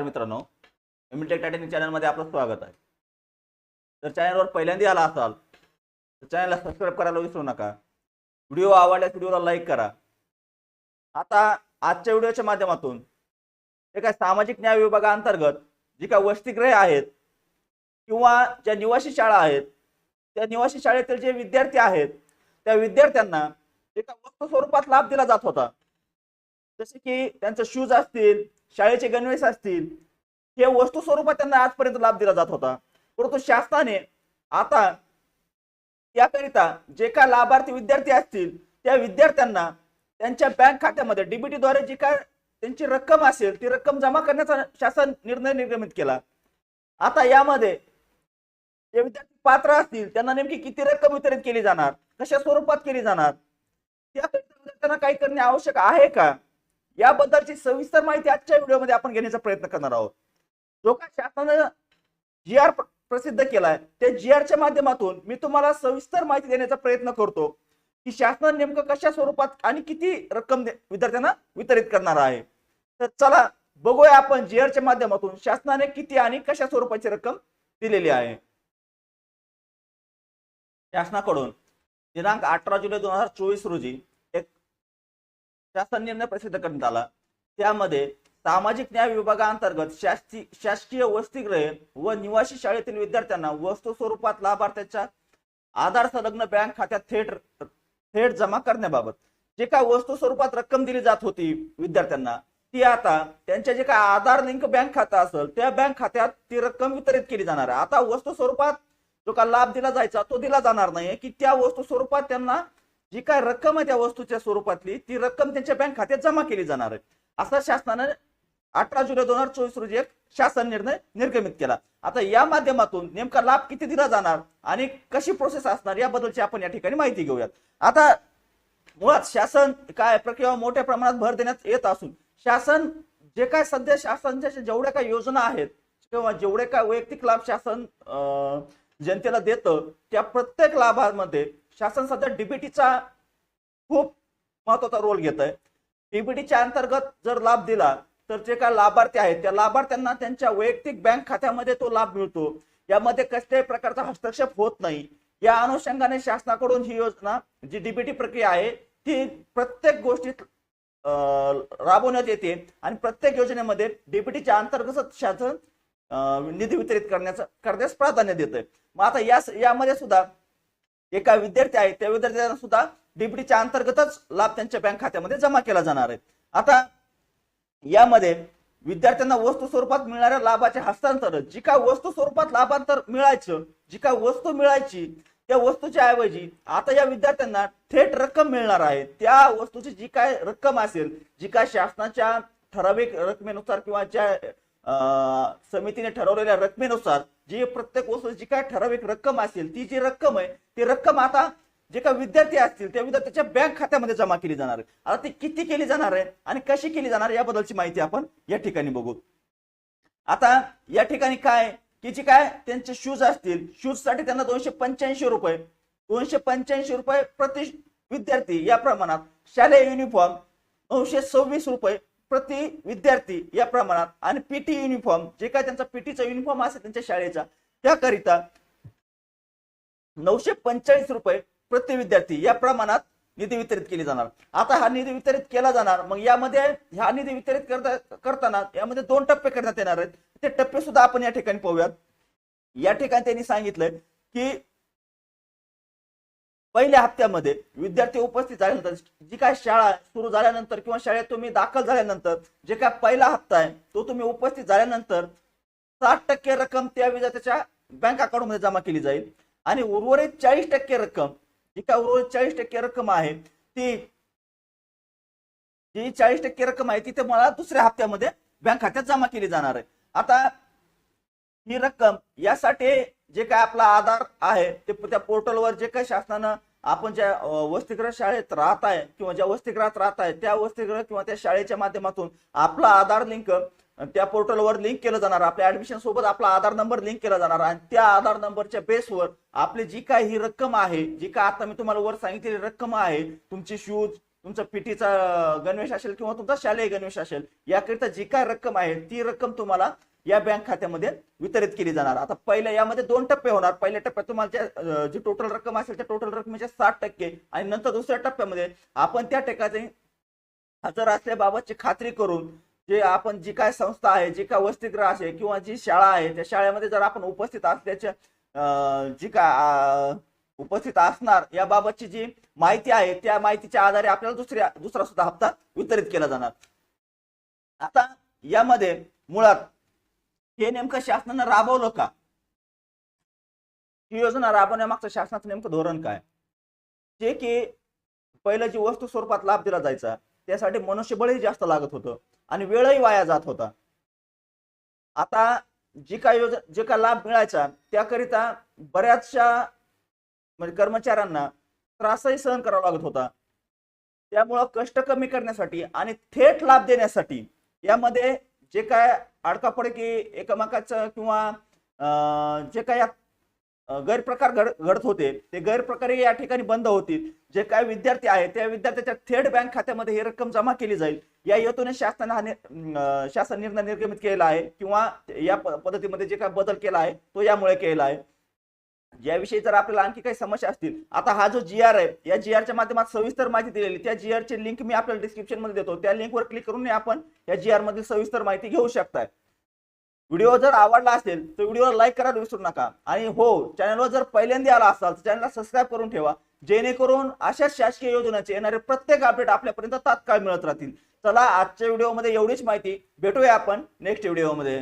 नमस्कार मित्रांनो. एमिटेक टायटनिक चॅनलमध्ये आपलं स्वागत आहे. जर चॅनलवर पहिल्यांदा आला असाल तर चॅनलला सबस्क्राईब करायला विसरू नका. व्हिडिओ आवडल्यास व्हिडिओला लाईक करा. आता आजच्या व्हिडिओच्या माध्यमातून जे काय सामाजिक न्याय विभागाअंतर्गत जी काय वसतिगृहे आहेत किंवा ज्या निवासी शाळा आहेत त्या निवासी शाळेतील जे विद्यार्थी आहेत त्या विद्यार्थ्यांना एका वस्तू स्वरूपात लाभ दिला जात होता. जसे की त्यांचे शूज असतील शाळेचे गणवेश असतील हे वस्तू स्वरूपात त्यांना आजपर्यंत लाभ दिला जात होता. परंतु शासनाने आता याकरिता जे काय लाभार्थी विद्यार्थी असतील त्या विद्यार्थ्यांना त्यांच्या बँक खात्यामध्ये डीबीटीद्वारे जी काय त्यांची रक्कम असेल ती रक्कम जमा करण्याचा शासन निर्णय निर्गमित केला. आता यामध्ये जे विद्यार्थी पात्र असतील त्यांना नेमकी किती रक्कम वितरित केली जाणार कशा स्वरूपात केली जाणार त्याकरिता विद्यार्थ्यांना काही करणे आवश्यक आहे का? याबद्दलची सविस्तर माहिती आजच्या व्हिडिओमध्ये आपण घेण्याचा प्रयत्न करणार आहोत. जो काय शासनानं जी आर प्रसिद्ध केलाय त्या जी आरच्या माध्यमातून मी तुम्हाला सविस्तर माहिती देण्याचा प्रयत्न करतो की शासनाने नेमकं कशा स्वरूपात आणि किती रक्कम विद्यार्थ्यांना वितरित करणार आहे. तर चला बघूया आपण जी आरच्या माध्यमातून शासनाने किती आणि कशा स्वरूपाची रक्कम दिलेली आहे. शासनाकडून दिनांक अठरा जुलै दोन हजार चोवीस रोजी शासन निर्णय प्रसिद्ध करण्यात आला. त्यामध्ये सामाजिक न्याय विभागाअंतर्गत शासकीय शासकीय वसतिगृहे व निवासी शाळेतील विद्यार्थ्यांना वस्तू स्वरूपात लाभार्थ्याच्या आधार संलग्न बँक खात्यात थेट थेट जमा करण्याबाबत जे काय वस्तू स्वरूपात रक्कम दिली जात होती विद्यार्थ्यांना ती आता त्यांच्या जे काय आधार लिंक बँक खातं असेल त्या बँक खात्यात ती रक्कम वितरित केली जाणार आहे. आता वस्तू स्वरूपात जो का लाभ दिला जायचा तो दिला जाणार नाही की त्या वस्तू स्वरूपात त्यांना जी काय रक्कम आहे त्या वस्तूच्या स्वरूपातली ती रक्कम त्यांच्या बँक खात्यात जमा केली जाणार आहे. असा शासनाने अठरा जुलै दोन हजार चोवीस रोजी एक शासन निर्णय निर्गमित केला. आता या माध्यमातून नेमका लाभ किती दिला जाणार आणि कशी प्रोसेस असणार याबद्दलची आपण या ठिकाणी माहिती घेऊयात. आता मुळात शासन काय प्रक्रिया मोठ्या प्रमाणात भर देण्यात येत असून शासन जे काय सध्या शासनच्या जेवढ्या काय योजना आहेत किंवा जेवढे काय वैयक्तिक लाभ शासन अं, जनतेला देतं त्या प्रत्येक लाभामध्ये शासन सध्या डीबीटीचा खूप महत्त्वाचा रोल घेत आहे डीबीटीच्या अंतर्गत जर लाभ दिला तर जे काय लाभार्थी आहेत त्या लाभार्थ्यांना त्यांच्या वैयक्तिक बँक खात्यामध्ये तो लाभ मिळतो. यामध्ये कसल्याही प्रकारचा हस्तक्षेप होत नाही. या अनुषंगाने शासनाकडून ही योजना जी डीबीटी प्रक्रिया आहे ती प्रत्येक गोष्टीत राबवण्यात येते आणि प्रत्येक योजनेमध्ये डीबीटीच्या अंतर्गत शासन निधी वितरित करण्याचं करण्यास प्राधान्य देत आहे मग आता या यामध्ये सुद्धा एका विद्यार्थी आहे त्या विद्यार्थ्यांना सुद्धा डीबीटीच्या अंतर्गतच लाभ त्यांच्या बँक खात्यामध्ये जमा केला जाणार आहे. आता यामध्ये विद्यार्थ्यांना वस्तू स्वरूपात मिळणाऱ्या लाभाचे हस्तांतरण जी काय वस्तू स्वरूपात लाभांतर मिळायचं जी काय वस्तू मिळायची त्या वस्तूच्या ऐवजी आता या विद्यार्थ्यांना थेट रक्कम मिळणार आहे. त्या वस्तूची जी काय रक्कम असेल जी काय शासनाच्या ठराविक रकमेनुसार किंवा ज्या समितीने ठरवलेल्या रकमेनुसार जी प्रत्येक वस्तू जी काय ठराविक रक्कम असेल ती जी रक्कम आहे ती रक्कम आता जे काही विद्यार्थी असतील त्या विद्यार्थ्याच्या बँक खात्यामध्ये जमा केली जाणार आहे. आता ती किती केली जाणार आहे आणि कशी केली जाणार आहे याबद्दलची माहिती आपण या ठिकाणी बघू. आता या ठिकाणी काय की जे काय त्यांचे शूज असतील. शूजसाठी त्यांना दोनशे पंच्याऐंशी रुपये दोनशे पंच्याऐंशी रुपये प्रति विद्यार्थी या प्रमाणात शालेय युनिफॉर्म नऊशे सव्वीस रुपये प्रति विद्यार्थी या प्रमाणात आणि पीटी युनिफॉर्म जे काय त्यांचा पीटीचा युनिफॉर्म असेल त्यांच्या शाळेचा त्याकरिता नऊशे पंचेचाळीस रुपये प्रति विद्यार्थी या प्रमाणात निधी वितरित केली जाणार. आता हा निधी वितरित केला जाणार मग यामध्ये ह्या निधी वितरित करता करताना यामध्ये दोन टप्पे करण्यात येणार आहेत. ते टप्पे सुद्धा आपण या ठिकाणी पाहूयात. या ठिकाणी त्यांनी सांगितलंय की पहिल्या हप्त्यामध्ये विद्यार्थी उपस्थित झाल्यानंतर जी काय शाळा सुरू झाल्यानंतर किंवा शाळेत तुम्ही दाखल झाल्यानंतर जे काय पहिला हप्ता आहे तो तुम्ही उपस्थित झाल्यानंतर साठ टक्के रक्कम त्या विद्यार्थ्याच्या बँक अकाउंटमध्ये जमा केली जाईल. आणि उर्वरित चाळीस टक्के रक्कम जी काय उर्वरित चाळीस टक्के रक्कम आहे ती जी चाळीस टक्के रक्कम आहे ती ते मला दुसऱ्या हप्त्यामध्ये बँक खात्यात जमा केली जाणार आहे. आता ही रक्कम यासाठी जे काय आपला आधार आहे ते त्या पोर्टलवर जे काही शासनानं आपण ज्या वसतिगृह शाळेत राहत आहे किंवा ज्या वसतिगृहात राहत आहे त्या वसतिगृह किंवा त्या शाळेच्या माध्यमातून आपला आधार लिंक त्या पोर्टलवर लिंक केलं जाणार आपल्या ऍडमिशन सोबत आपला आधार नंबर लिंक केला जाणार आणि त्या आधार नंबरच्या बेसवर आपली जी काय ही रक्कम आहे जी काय आता मी तुम्हाला वर सांगितलेली रक्कम आहे तुमची शूज तुमचा पीटीचा गणवेश असेल किंवा तुमचा शालेय गणवेश असेल याकरिता जी काय रक्कम आहे ती रक्कम तुम्हाला या बँक खात्यामध्ये वितरित केली जाणार. आता पहिल्या यामध्ये दोन टप्पे होणार. पहिल्या टप्प्यात तुम्हाला जी टोटल रक्कम असेल त्या टोटल रकमेच्या साठ टक्के आणि नंतर दुसऱ्या टप्प्यामध्ये आपण त्या ठिकाणी हजर असल्याबाबतची खात्री करून जे आपण जी काय संस्था आहे जी काय वसतिगृह आहे किंवा जी शाळा आहे त्या शाळेमध्ये जर आपण उपस्थित असल्याच्या जी काय उपस्थित असणार याबाबतची जी माहिती आहे त्या माहितीच्या आधारे आपल्याला दुसऱ्या दुसरा सुद्धा हप्ता वितरित केला जाणार. आता यामध्ये मुळात हे नेमकं शासनानं राबवलं का? ही योजना राबवण्यामागचं शासनाचं नेमकं धोरण काय? जे की पहिलं जी वस्तू स्वरूपात लाभ दिला जायचा त्यासाठी मनुष्यबळही जास्त लागत होतं आणि वेळही वाया जात होता. आता जी काय योजना जे काय लाभ मिळायचा त्याकरिता बऱ्याचशा म्हणजे कर्मचाऱ्यांना त्रासही सहन करावा लागत होता. त्यामुळं कष्ट कमी करण्यासाठी आणि थेट लाभ देण्यासाठी यामध्ये जे काय अडकापडकी एकमेकाचं किंवा अं, जे काही गैरप्रकार घड घडत होते ते गैरप्रकारे या ठिकाणी बंद होतील. जे काय विद्यार्थी आहेत त्या विद्यार्थ्याच्या थेट बँक खात्यामध्ये ही रक्कम जमा केली जाईल. या हेतूने शासनाने हा शासन निर्णय निर्गमित केला आहे किंवा या पद्धतीमध्ये जे काय बदल केला आहे तो यामुळे केला आहे. याविषयी जर आपल्याला आणखी काही समस्या असतील आता हा जो जी आर आहे या जी आरच्या माध्यमात सविस्तर माहिती दिलेली त्या जी आरची लिंक मी आपल्याला डिस्क्रिप्शनमध्ये देतो. त्या लिंकवर क्लिक करून आपण या जी आर मधील सविस्तर माहिती घेऊ शकताय. व्हिडिओ जर आवडला असेल तर व्हिडिओला लाईक करायला विसरू नका. आणि हो चॅनलवर जर पहिल्यांदा आला असाल तर चॅनलला सबस्क्राईब करून ठेवा. जेणेकरून अशा शासकीय योजनाचे येणारे प्रत्येक अपडेट आपल्यापर्यंत तात्काळ मिळत राहतील. चला आजच्या व्हिडिओमध्ये एवढीच माहिती. भेटूया आपण नेक्स्ट व्हिडिओमध्ये